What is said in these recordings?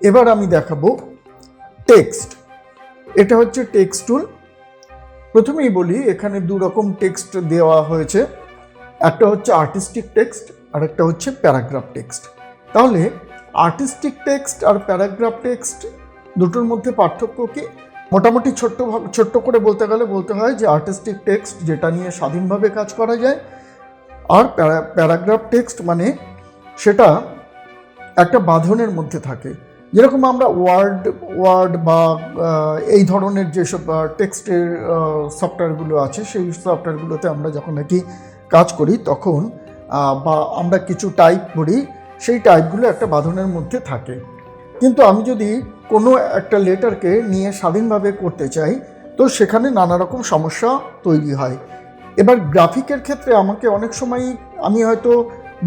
এবার আমি দেখাবো টেক্সট। এটা হচ্ছে টেক্সট টুল। প্রথমেই বলি, এখানে দু রকম টেক্সট দেওয়া হয়েছে। একটা হচ্ছে আর্টিস্টিক টেক্সট, আর একটা হচ্ছে প্যারাগ্রাফ টেক্সট। তাহলে আর্টিস্টিক টেক্সট আর প্যারাগ্রাফ টেক্সট দুটোর মধ্যে পার্থক্য কি? মোটামুটি ছোট্ট ছোট্ট করে বলতে গেলে বলতে হয় যে আর্টিস্টিক টেক্সট যেটা নিয়ে স্বাধীনভাবে কাজ করা যায়, আর প্যারা- প্যারাগ্রাফ টেক্সট মানে সেটা একটা বাঁধনের মধ্যে থাকে। যেরকম আমরা ওয়ার্ড ওয়ার্ড বা এই ধরনের যেসব টেক্সটের সফটওয়্যারগুলো আছে, সেই সফটওয়্যারগুলোতে আমরা যখন নাকি কাজ করি, তখন বা আমরা কিছু টাইপ করি, সেই টাইপগুলো একটা বাঁধনের মধ্যে থাকে। কিন্তু আমি যদি কোনো একটা লেটারকে নিয়ে স্বাধীনভাবে করতে চাই, তো সেখানে নানা রকম সমস্যা তৈরি হয়। এবার গ্রাফিকের ক্ষেত্রে আমাকে অনেক সময় আমি হয়তো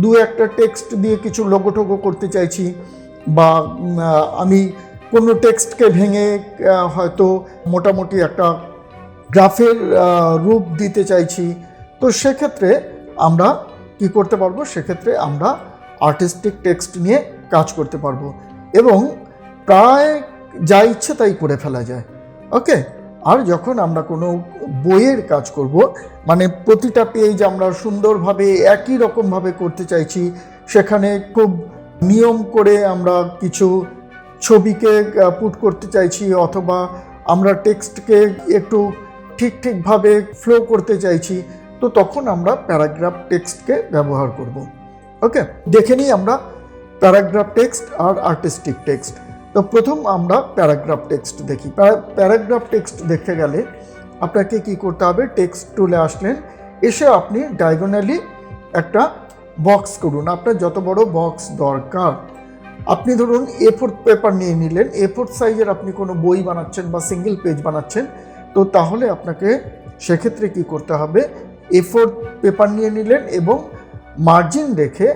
দু একটা টেক্সট দিয়ে কিছু লোগো টোগো করতে চাইছি বা আমি কোনো টেক্সটকে ভেঙে হয়তো মোটামুটি একটা গ্রাফের রূপ দিতে চাইছি। তো সেক্ষেত্রে আমরা কি করতে পারব? সেক্ষেত্রে আমরা আর্টিস্টিক টেক্সট নিয়ে কাজ করতে পারব। এবং প্রায় যা ইচ্ছে তাই করে ফেলা যায়। ওকে আর যখন আমরা কোনো বইয়ের কাজ করব মানে প্রতিটা পেজ আমরা সুন্দরভাবে, একই রকমভাবে করতে চাইছি, সেখানে খুব নিয়ম করে আমরা কিছু ছবিকে পুট করতে চাইছি অথবা আমরা টেক্সটকে একটু ঠিক ঠিকভাবে ফ্লো করতে চাইছি, তো তখন আমরা প্যারাগ্রাফ টেক্সটকে ব্যবহার করব। ওকে দেখে নিই আমরা প্যারাগ্রাফ টেক্সট আর আর্টিস্টিক টেক্সট তো প্রথম আমরা প্যারাগ্রাফ টেক্সট দেখি। প্যারাগ্রাফ টেক্সট দেখতে গেলে আপনাকে কি করতে হবে? টেক্সট টুলে আসলেন, এসে আপনি ডায়াগোনালি একটা বক্স করুন। আপনার যত বড় বক্স দরকার, আপনি ধরুন এ ফোর পেপার নিয়ে নিলেন এ ফোর সাইজের আপনি কোনো বই বানাচ্ছেন বা সিঙ্গেল পেজ বানাচ্ছেন, তো তাহলে আপনাকে সেক্ষেত্রে কি করতে হবে? এ ফোর পেপার নিয়ে নিলেন এবং মার্জিন রেখে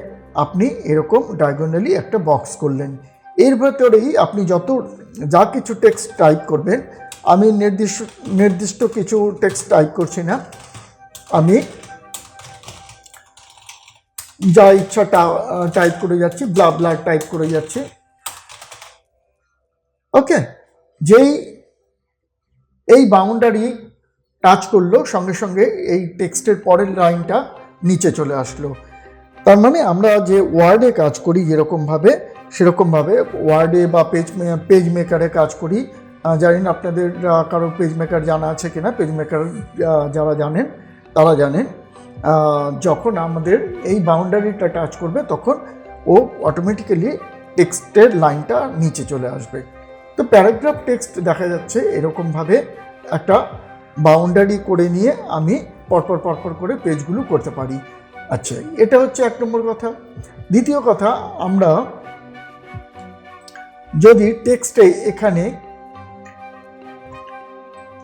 আপনি এরকম ডায়াগোনালি একটা বক্স করলেন। এর ভেতরেই আপনি যত, যা কিছু টেক্সট টাইপ করবেন, আমি নির্দিষ্ট নির্দিষ্ট কিছু টেক্সট টাইপ করছি না, আমি যা ইচ্ছা টাইপ করে যাচ্ছি ব্লা ব্লা টাইপ করে যাচ্ছে। ওকে যেই, এই বাউন্ডারি টাচ করল, সঙ্গে সঙ্গে এই টেক্সটের পরের লাইনটা নিচে চলে আসলো। তার মানে আমরা যে ওয়ার্ডে কাজ করি যেরকমভাবে, সেরকমভাবে ওয়ার্ডে বা পেজ পেজ মেকারে কাজ করি। জানি না আপনাদের কারও পেজ মেকার জানা আছে কিনা? পেজ মেকার যারা জানেন, তারা জানেন। যখন আমাদের এই বাউন্ডারিটা টাচ করবে, তখন ও অটোমেটিক্যালি টেক্সটের লাইনটা নিচে চলে আসবে। তো প্যারাগ্রাফ টেক্সট দেখা যাচ্ছে এরকমভাবে একটা বাউন্ডারি করে নিয়ে আমি পরপর পরপর করে পেজগুলো করতে পারি। আচ্ছা এটা হচ্ছে এক নম্বর কথা। দ্বিতীয় কথা, আমরা যদি টেক্সটে এখানে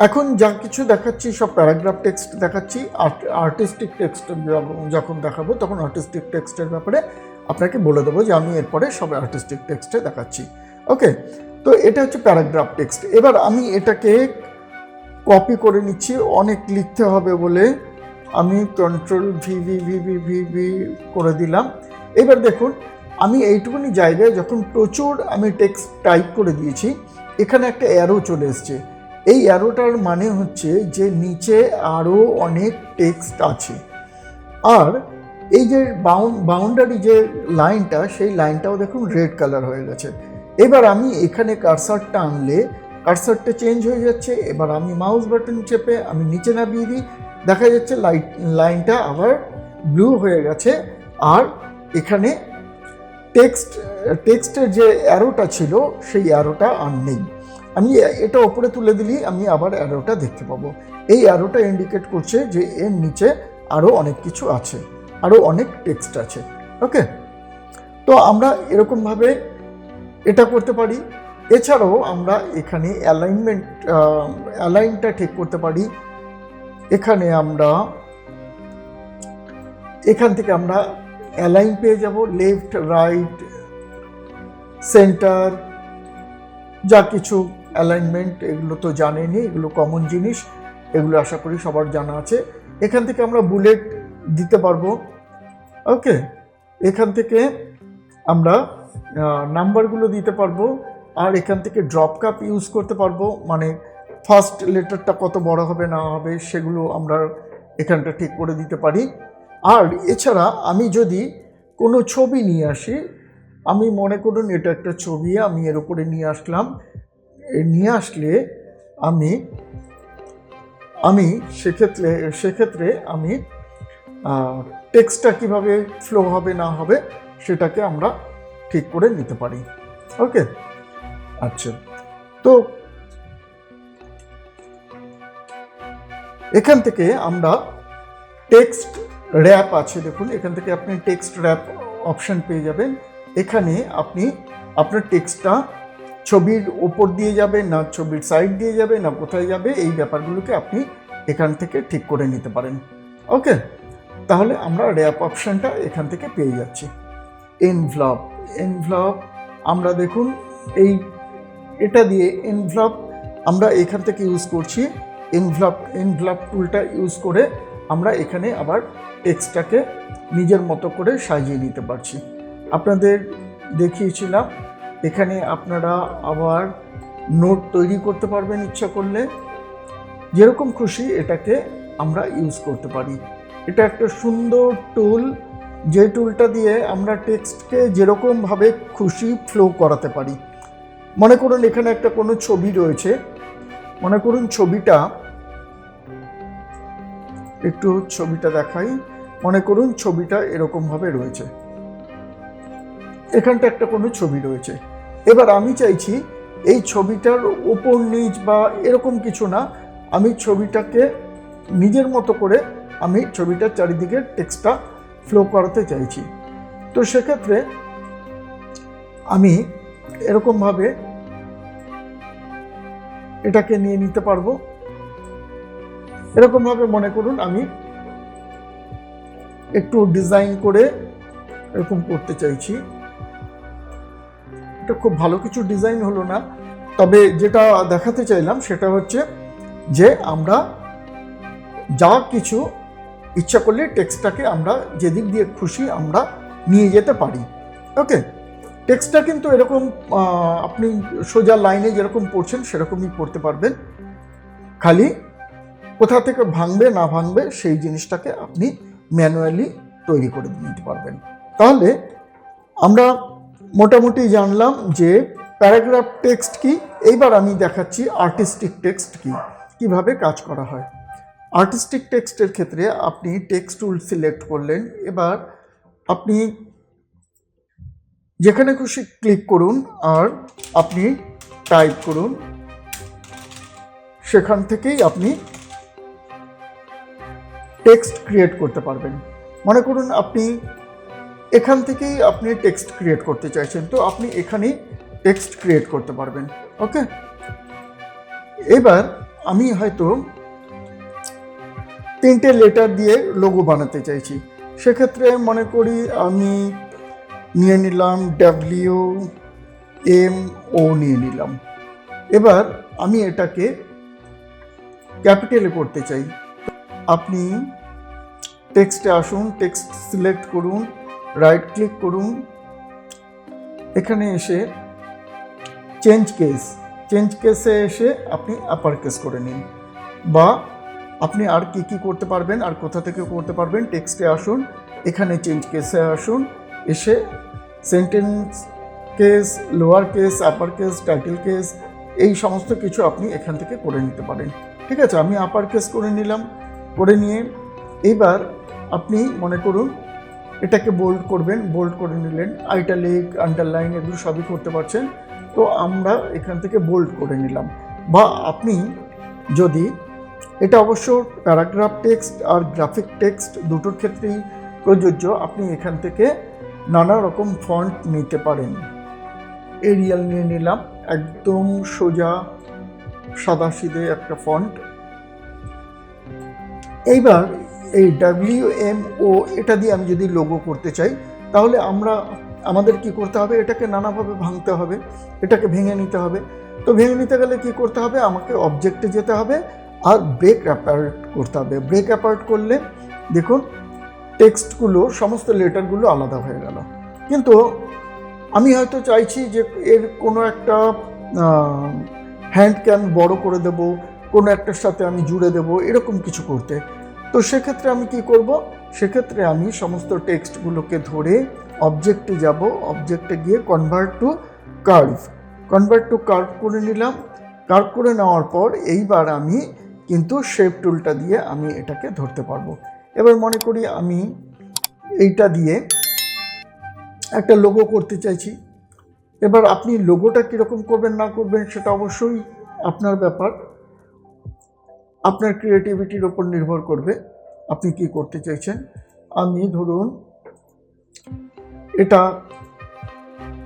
এখন যা কিছু দেখাচ্ছি, সব প্যারাগ্রাফ টেক্সট দেখাচ্ছি আর্টিস্টিক টেক্সট যখন দেখাবো, তখন আর্টিস্টিক টেক্সটের ব্যাপারে আপনাকে বলে দেবো যে আমি এরপরে সব আর্টিস্টিক টেক্সটে দেখাচ্ছি। ওকে তো এটা হচ্ছে প্যারাগ্রাফ টেক্সট এবার আমি এটাকে কপি করে নিচ্ছি, অনেক লিখতে হবে বলে আমি control V V V V V V করে দিলাম। এবার দেখুন, আমি এইটুকুনি জায়গায় যখন প্রচুর আমি টেক্সট টাইপ করে দিয়েছি, এখানে একটা অ্যারো চলে এসছে। এই অ্যারোটার মানে হচ্ছে যে নিচে আরও অনেক টেক্সট আছে। আর এই যে বাউন্ড বাউন্ডারি যে লাইনটা সেই লাইনটাও দেখুন রেড কালার হয়ে গেছে। এবার আমি এখানে কারসারটা আনলে কারসারটা চেঞ্জ হয়ে যাচ্ছে, এবার আমি মাউস বাটন চেপে আমি নিচে নামিয়ে দিই। দেখা যাচ্ছে লাইট লাইনটা আবার ব্লু হয়ে গেছে। আর এখানে টেক্সট টেক্সটের যে অ্যারোটা ছিল, সেই অ্যারোটা আর নেই। আমি এটা ওপরে তুলে দিলেই আমি আবার অ্যারোটা দেখতে পাবো। এই অ্যারোটা ইন্ডিকেট করছে যে এর নিচে আরও অনেক কিছু আছে আরও অনেক টেক্সট আছে ওকে তো আমরা এরকমভাবে এটা করতে পারি। এছাড়াও আমরা এখানে অ্যালাইনমেন্ট অ্যালাইনটা ঠিক করতে পারি। এখানে আমরা, এখান থেকে আমরা অ্যালাইন পেয়ে যাব লেফট রাইট সেন্টার যা কিছু অ্যালাইনমেন্ট এগুলো তো জানেনি, এগুলো কমন জিনিস, এগুলো আশা করি সবার জানা আছে। এখান থেকে আমরা বুলেট দিতে পারব। ওকে এখান থেকে আমরা নাম্বারগুলো দিতে পারব আর এখান থেকে ড্রপ কাপ ইউজ করতে পারব। মানে ফার্স্ট লেটারটা কত বড় হবে না হবে সেগুলো আমরা এখানটা ঠিক করে দিতে পারি। আর এছাড়া আমি যদি কোনো ছবি নিয়ে আসি, আমি মনে করুন এটা একটা ছবি, আমি এর উপরে নিয়ে আসলাম। নিয়ে আসলে আমি আমি সেক্ষেত্রে সেক্ষেত্রে আমি টেক্সটটা কীভাবে ফ্লো হবে, না হবে সেটাকে আমরা ঠিক করে নিতে পারি। ওকে? আচ্ছা। তো এখান থেকে আমরা টেক্সট র্যাপ আছে দেখুন, এখান থেকে আপনি টেক্সট র্যাপ অপশন পেয়ে যাবেন। এখানে আপনি আপনার টেক্সটটা ছবির ওপর দিয়ে যাবে, না ছবির সাইড দিয়ে যাবে, না কোথায় যাবে, এই ব্যাপারগুলোকে আপনি এখান থেকে ঠিক করে নিতে পারেন। ওকে তাহলে আমরা র্যাপ অপশানটা এখান থেকে পেয়ে যাচ্ছি। এনভ্লপ এনভ্লপ আমরা দেখুন এই, এটা দিয়ে এনভ্লপ আমরা এখান থেকে ইউজ করছি। এনভ্লপ এনভ্লপ টুলটা ইউজ করে আমরা এখানে আবার টেক্সটটাকে নিজের মতো করে সাজিয়ে নিতে পারছি। আপনাদের দেখিয়েছিলাম এখানে আপনারা আবার নোট তৈরি করতে পারবেন ইচ্ছা করলে। যেরকম খুশি এটাকে আমরা ইউজ করতে পারি। এটা একটা সুন্দর টুল যে টুলটা দিয়ে আমরা টেক্সটকে যেরকমভাবে খুশি ফ্লো করাতে পারি। মনে করুন এখানে একটা কোনো ছবি রয়েছে। মনে করুন ছবিটা, একটু ছবিটা দেখাই। মনে করুন ছবিটা এরকমভাবে রয়েছে। এখানটা একটা কোনো ছবি রয়েছে। এবার আমি চাইছি এই ছবিটার ওপর নিচ বা এরকম কিছু না, আমি ছবিটাকে নিজের মতো করে আমি ছবিটার চারিদিকে টেক্সটটা ফ্লো করাতে চাইছি। তো সেক্ষেত্রে আমি এরকমভাবে এটাকে নিয়ে নিতে পারব। এরকমভাবে মনে করুন আমি একটু ডিজাইন করে এরকম করতে চাইছি। এটা খুব ভালো কিছু ডিজাইন হলো না। তবে যেটা দেখাতে চাইলাম সেটা হচ্ছে যে আমরা যা কিছু ইচ্ছা করলে টেক্সটটাকে আমরা যেদিক দিয়ে খুশি আমরা নিয়ে যেতে পারি। ওকে? টেক্সটটা কিন্তু এরকম আপনি সোজা লাইনে যেরকম পড়ছেন সেরকমই পড়তে পারবেন। খালি কোথা থেকে ভাঙবে না ভাঙবে সেই জিনিসটাকে আপনি ম্যানুয়ালি তৈরি করে নিতে পারবেন। তাহলে আমরা মোটামুটি জানলাম যে প্যারাগ্রাফ টেক্সট কি। এইবার আমি দেখাচ্ছি আর্টিস্টিক টেক্সট কি, কীভাবে কাজ করা হয়। আর্টিস্টিক টেক্সটের ক্ষেত্রে আপনি টেক্সট টুল সিলেক্ট করলেন। এবার আপনি যেখানে খুশি ক্লিক করুন আর আপনি টাইপ করুন। সেখান থেকেই আপনি টেক্সট ক্রিয়েট করতে পারবেন। মনে করুন আপনি এখান থেকেই আপনি টেক্সট ক্রিয়েট করতে চাইছেন, তো আপনি এখানেই টেক্সট ক্রিয়েট করতে পারবেন ওকে এবার আমি হয়তো তিনটে লেটার দিয়ে লোগো বানাতে চাইছি, সেক্ষেত্রে মনে করি আমি নিয়ে নিলাম ডাব্লিউ এম ও নিয়ে নিলাম। এবার আমি এটাকে ক্যাপিটালে করতে চাই। আপনি টেক্সটে আসুন টেক্সট সিলেক্ট করুন রাইট ক্লিক করুন। এখানে এসে চেঞ্জ কেস চেঞ্জ কেসে এসে আপনি আপার কেস করে নিন। বা আপনি আর কি কি করতে পারবেন, আর কোথা থেকে করতে পারবেন টেক্সটে আসুন। এখানে চেঞ্জ কেসে আসুন। এসে sentence case lower case upper case title case এই সমস্ত কিছু আপনি এখান থেকে করে নিতে পারেন। ঠিক আছে? আমি আপার কেস করে নিলাম, করে নিয়ে এবার আপনি মনে করুন এটাকে বোল্ড করবেন বোল্ড করে নিলেন। আইটালিক আন্ডারলাইন এগুলো সবই করতে পারছেন। তো আমরা এখান থেকে বোল্ড করে নিলাম। বা আপনি যদি, এটা অবশ্য প্যারাগ্রাফ টেক্সট আর গ্রাফিক টেক্সট দুটোর ক্ষেত্রেই প্রযোজ্য, আপনি এখান থেকে নানা রকম ফন্ট নিতে পারেন। এরিয়াল নিয়ে নিলাম, একদম সোজা সাদাসিধে একটা ফন্ট এইবার এই ডাব্লিউ এম ও এটা দিয়ে আমি যদি লোগো করতে চাই, তাহলে আমরা, আমাদের কি করতে হবে? এটাকে নানাভাবে ভাঙতে হবে, এটাকে ভেঙে নিতে হবে। তো ভেঙে নিতে গেলে কি করতে হবে? আমাকে অবজেক্টে যেতে হবে আর ব্রেক অ্যাপার্ট করতে হবে। ব্রেক অ্যাপার্ট করলে, দেখুন টেক্সটগুলো সমস্ত লেটারগুলো আলাদা হয়ে গেল। কিন্তু আমি হয়তো চাইছি যে এর কোনো একটা হ্যান্ডকে আমি বড় করে দেব, কোনো একটার সাথে আমি জুড়ে দেব, এরকম কিছু করতে। তো সেক্ষেত্রে আমি কি করব? সেক্ষেত্রে আমি সমস্ত টেক্সটগুলোকে ধরে অবজেক্টে যাব। অবজেক্টে গিয়ে convert to curve convert to curve করে নিলাম। কার্ভ করে নেওয়ার পর এইবার আমি কিন্তু শেপ টুলটা দিয়ে আমি এটাকে ধরতে পারব। এবার মনে করি আমি এইটা দিয়ে একটা লোগো করতে চাইছি। এবার আপনি লোগোটা কীরকম করবেন, না করবেন সেটা অবশ্যই আপনার ব্যাপার। আপনার ক্রিয়েটিভিটির ওপর নির্ভর করবে আপনি কি করতে চাইছেন। আমি ধরুন, এটা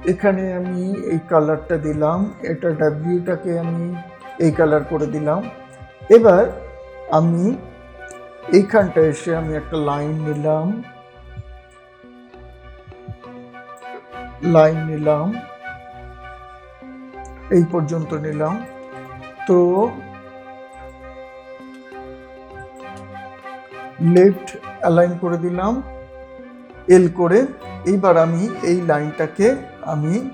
এখানে আমি এই কালারটা দিলাম, এটা ডাব্লিউটাকে আমি এই কালার করে দিলাম। এবার আমি এইখানটা এসে আমি একটা লাইন নিলাম। লাইন নিলাম। এই পর্যন্ত নিলাম। তো লেফট অ্যালাইন করে দিলাম এল করে। এইবার আমি এই লাইনটাকে আমি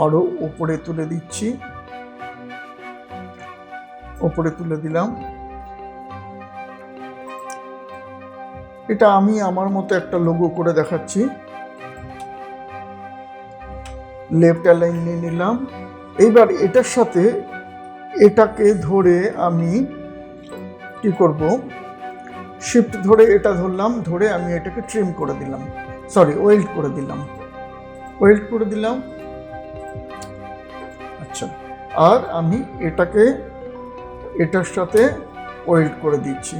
আরও উপরে তুলে দিচ্ছি। উপরে তুলে দিলাম। এটা আমি আমার মতো একটা লোগো করে দেখাচ্ছি। লেফট অ্যালাইন নিয়ে নিলাম। এইবার এটার সাথে এটাকে ধরে আমি কি করব? শিফট ধরে এটা ধরলাম, ধরে আমি এটাকে ট্রিম করে দিলাম। সরি ওয়েল্ড করে দিলাম। ওয়েল্ড করে দিলাম। আচ্ছা আর আমি এটাকে, এটার সাথে ওয়েল্ড করে দিচ্ছি।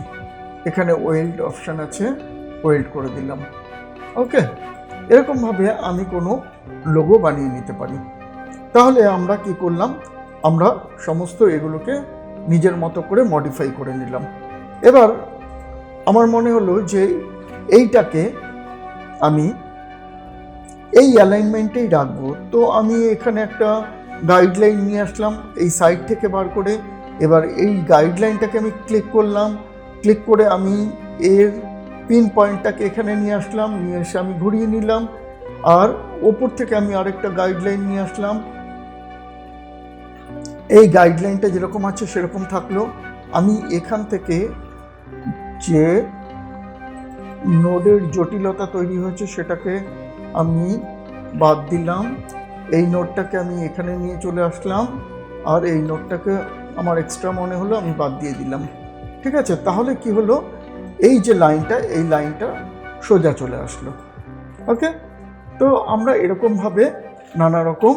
এখানে ওয়েল্ড অপশান আছে ওয়েল্ড করে দিলাম। ওকে এরকমভাবে আমি কোনো লোগো বানিয়ে নিতে পারি। তাহলে আমরা কি করলাম? আমরা সমস্ত এগুলোকে নিজের মতো করে মডিফাই করে নিলাম। এবার আমার মনে হলো যে এইটাকে আমি এই অ্যালাইনমেন্টেই রাখব। তো আমি এখানে একটা গাইডলাইন নিয়ে আসলাম, এই সাইড থেকে বার করে। এবার এই গাইডলাইনটাকে আমি ক্লিক করলাম। ক্লিক করে আমি এর পিন পয়েন্টটাকে এখানে নিয়ে আসলাম, নিয়ে এসে আমি ঘুরিয়ে নিলাম। আর ওপর থেকে আমি আরেকটা গাইডলাইন নিয়ে আসলাম। এই গাইডলাইনটা যেরকম আছে সেরকম থাকল। আমি এখান থেকে যে নোডের জটিলতা তৈরি হয়েছে সেটাকে আমি বাদ দিলাম। এই নোটটাকে আমি এখানে নিয়ে চলে আসলাম আর এই নোটটাকে আমার এক্সট্রা মনে হলো আমি বাদ দিয়ে দিলাম। ঠিক আছে? তাহলে কি হলো? এই যে লাইনটা, এই লাইনটা সোজা চলে আসলো। ওকে? তো আমরা এরকমভাবে নানা রকম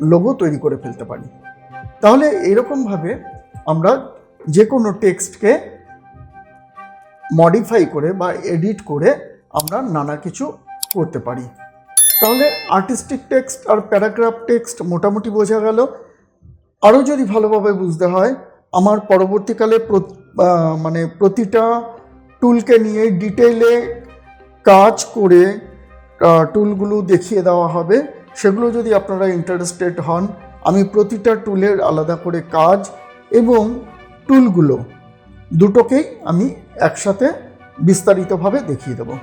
লোগো তৈরি করে ফেলতে পারি। তাহলে এরকমভাবে আমরা যে কোনো টেক্সটকে মডিফাই করে বা এডিট করে আমরা নানা কিছু করতে পারি। তাহলে আর্টিস্টিক টেক্সট আর প্যারাগ্রাফ টেক্সট মোটামুটি বোঝা গেল। আরও যদি ভালোভাবে বুঝতে হয়, আমার পরবর্তীকালে মানে প্রতিটা টুলকে নিয়ে ডিটেইলে কাজ করে টুলগুলো দেখিয়ে দেওয়া হবে। সেগুলো যদি আপনারা ইন্টারেস্টেড হন, আমি প্রতিটা টুলের আলাদা করে কাজ এবং টুলগুলো দুটোকেই আমি একসাথে বিস্তারিতভাবে দেখিয়ে দেবো।